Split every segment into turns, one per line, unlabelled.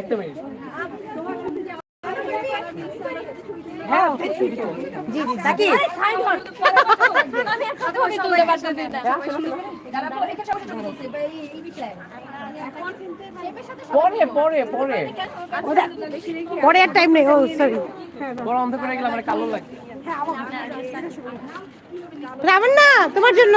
একটা মিনিট। হ্যাঁ জি জি পরে
আর টাইম নেই। ও সরি
বড় অন্ধকার হয়ে গেলে আমার কালো লাগছে
রাবণ না তোমার জন্য।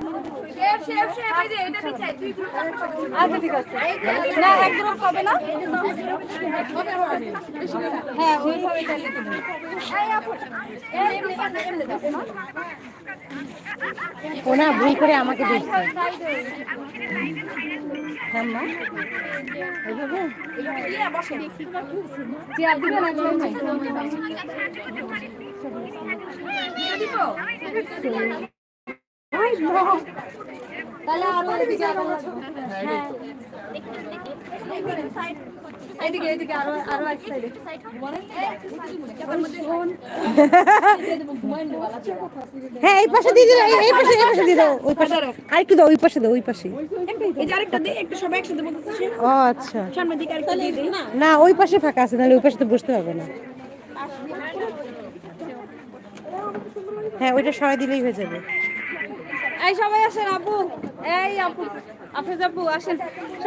আচ্ছা ঠিক আছে। না এক গ্রুপ হবে না? হ্যাঁ ওইভাবে চাইলে তুমি
এই আপু এই এমনি এমনি এমনি দাও
ও না ভুল করে আমাকে
সাইডে
হ্যাঁ
চেয়ার দিবে না
তাহলে আরও এদিকে আরও
এদিকে এদিকে আরও আরও এক সাইডে
হ্যাঁ এই পাশে দিয়ে দিও এই- পাশে এই পাশে দিয়ে দাও ওই পাশে। আরেকটু দাও ওই পাশে দাও ওই পাশে।
এই যে আরেকটা একটু সবাই একসাথে বলতেছে
ও আচ্ছা।
সামনের দিকে আরেকটা দিয়ে দিই। না।
না ওই পাশে ফাঁকা আছে নাহলে ওই পাশে তো বসতে হবে না। হ্যাঁ ওইটা সবাই দিলেই হয়ে যাবে।
এই সবাই আসেন আপু এই আপু আপনি আপু আসেন।